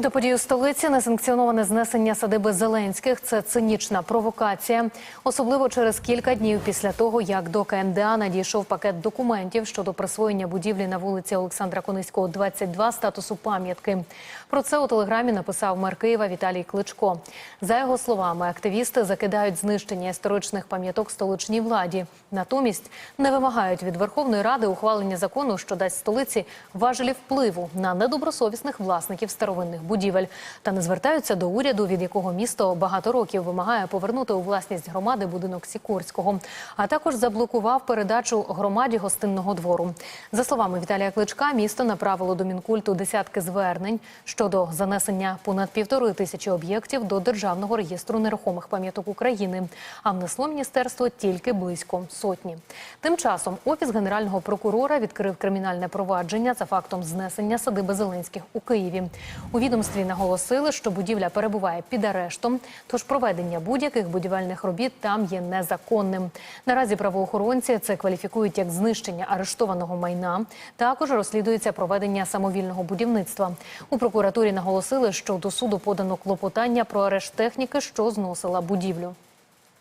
І до подій у столиці несанкціоноване знесення садиби Зеленських це цинічна провокація, особливо через кілька днів після того, як до КМДА надійшов пакет документів щодо присвоєння будівлі на вулиці Олександра Кониського, 22 статусу пам'ятки. Про це у телеграмі написав мер Києва Віталій Кличко. За його словами, активісти закидають знищення історичних пам'яток столичній владі. Натомість не вимагають від Верховної Ради ухвалення закону, що дасть столиці важелі впливу на недобросовісних власників старовинних будівель, та не звертаються до уряду, від якого місто багато років вимагає повернути у власність громади будинок Сікорського, а також заблокував передачу громаді гостинного двору. За словами Віталія Кличка, місто направило до мінкульту десятки звернень щодо занесення понад півтори тисячі об'єктів до державного реєстру нерухомих пам'яток України. А внесло міністерство тільки близько сотні. Тим часом офіс генерального прокурора відкрив кримінальне провадження за фактом знесення садиби Зеленських у Києві. У відомстві наголосили, що будівля перебуває під арештом, тож проведення будь-яких будівельних робіт там є незаконним. Наразі правоохоронці це кваліфікують як знищення арештованого майна. Також розслідується проведення самовільного будівництва. У прокуратурі наголосили, що до суду подано клопотання про арешт техніки, що зносила будівлю.